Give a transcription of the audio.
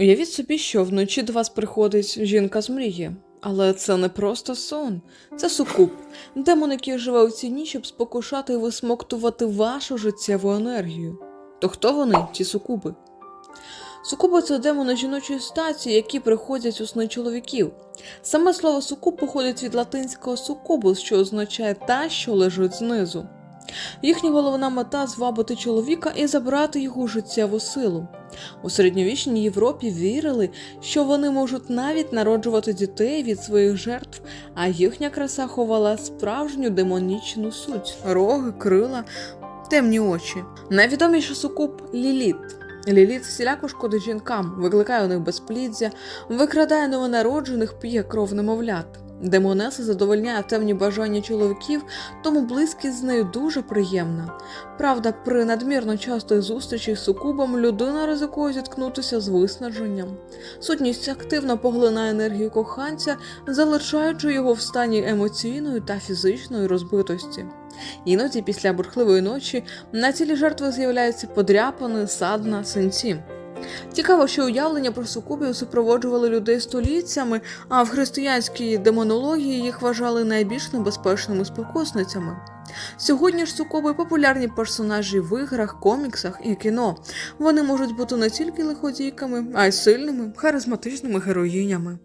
Уявіть собі, що вночі до вас приходить жінка з мрії. Але це не просто сон, це сукуб, демон, який живе у цій ніч, щоб спокушати і висмоктувати вашу життєву енергію. То хто вони, ці сукуби? Сукуби це демони жіночої статі, які приходять у сни чоловіків. Саме слово сукуб походить від латинського сукубус, що означає та, що лежить знизу. Їхня головна мета звабити чоловіка і забрати його життєву силу. У середньовічній Європі вірили, що вони можуть навіть народжувати дітей від своїх жертв, а їхня краса ховала справжню демонічну суть роги, крила, темні очі. Найвідоміший сукуб Ліліт. Ліліт всіляко шкодить жінкам, викликає у них безпліддя, викрадає новонароджених, п'є кров немовлят. Демонеса задовольняє темні бажання чоловіків, тому близькість з нею дуже приємна. Правда, при надмірно частих зустрічах з сукубом людина ризикує зіткнутися з виснаженням. Сутність активно поглинає енергію коханця, залишаючи його в стані емоційної та фізичної розбитості. Іноді після бурхливої ночі на тілі жертви з'являються подряпини, садна, синці. Цікаво, що уявлення про сукубів супроводжували людей століттями, а в християнській демонології їх вважали найбільш небезпечними спокусницями. Сьогодні ж сукуби популярні персонажі в іграх, коміксах і кіно. Вони можуть бути не тільки лиходійками, а й сильними, харизматичними героїнями.